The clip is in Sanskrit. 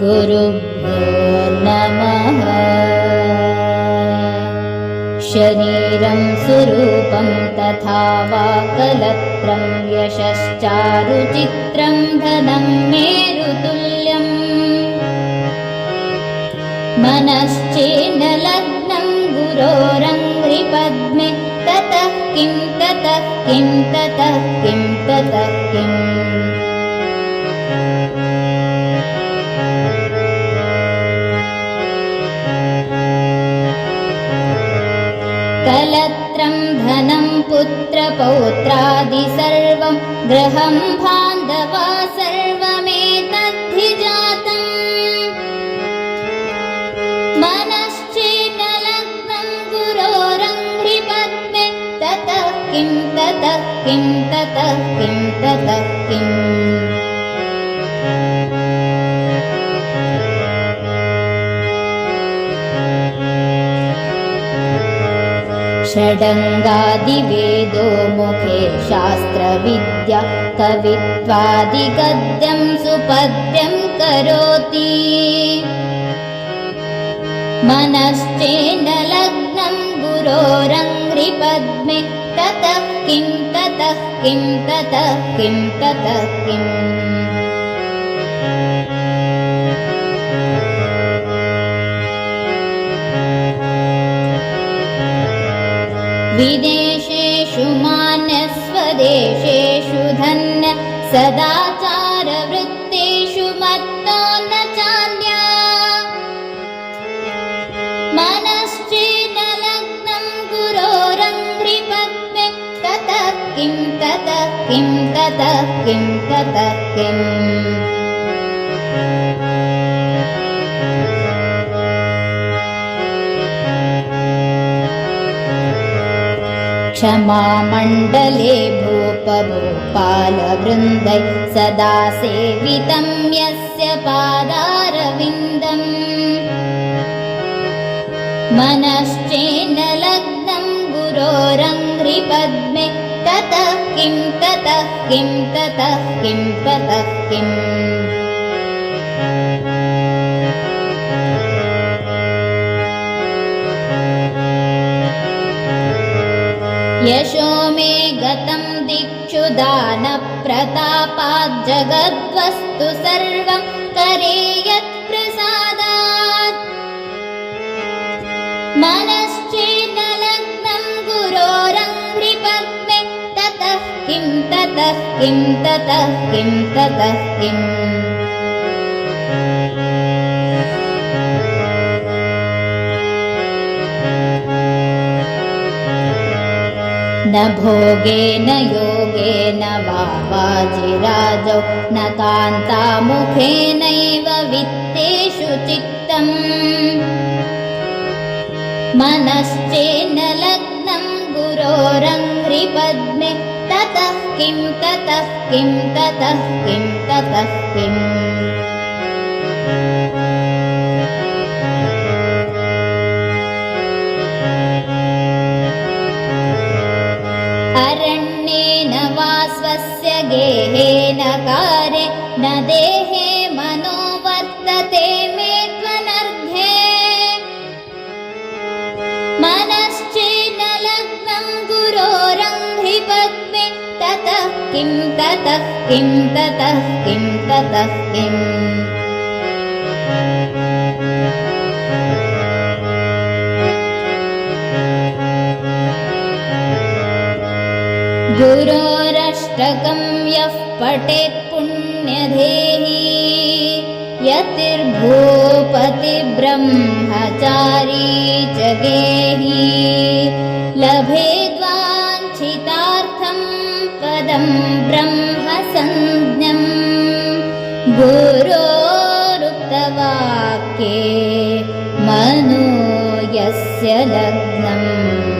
गुरुभ्यो नमः शरीरं स्वरूपं तथा वा कलत्रं यशश्चारुचित्रं धनं मेरुतुल्यम् मनश्चेन लग्नं गुरोरं ततः किं ततः किं ततः किं ततः किम् कलत्रं धनं पुत्रपौत्रादि सर्वं गृहं बान्धवा सर्वमेतद्धि जातम् मनश्चेन लग्नं गुरोरङ्घ्रिपद्मे ततः किं ततः किं ततः किं ततः किम् षडङ्गादिवेदो मुखे शास्त्रविद्या कवित्वादिगद्यं सुपद्यं करोति। मनश्चेन लग्नं गुरोरङ्घ्रिपद्मे ततः किं ततः किं ततः किं ततः किम् विदेशेषु मान्यस्वदेशेषु धन्य सदाचारवृत्तेषु मत्तो न चान्या। मनश्चेन लग्नं गुरोरङ्घ्रिपद्मे ततः किं ततः किं ततः किं ततः किम् क्षमामण्डले भूपभूपालवृन्दै सदा सेवितं यस्य पादारविन्दम्। मनश्चेन लग्नं गुरोरङ्घ्रिपद्मे। ततः किं ततः किं ततः किं ततः किम् यशो मे गतं दिक्षु दानप्रतापाज्जगद्वस्तु सर्वं करे यत्प्रसादात्। मनश्चेन लग्नं गुरोरङ्घ्रिपद्मे ततः किं ततः किं ततः किं ततः किम् न भोगेन योगेन वा वाजिराजौ न कान्तामुखेनैव वित्तेषु चित्तम्। मनश्चेन लग्नं गुरोरङ्घ्रिपद्मे ततः किं ततः किं ततः किं ततः किम् गेहेन कारे न देहे मनो वर्तते मे त्वनर्घे मनश्चेन लग्नं गुरोरङ्घ्रिपद्मे ततः किं ततः किं ततः किं ततः किम् गुरोरष्टकं यः पठेत् पुण्यधेहि यतिर्भूपतिब्रह्मचारी च गेहि लभेद्वाञ्छितार्थं पदं ब्रह्मसंज्ञम् गुरोरुक्तवाक्ये मनो यस्य लग्नम्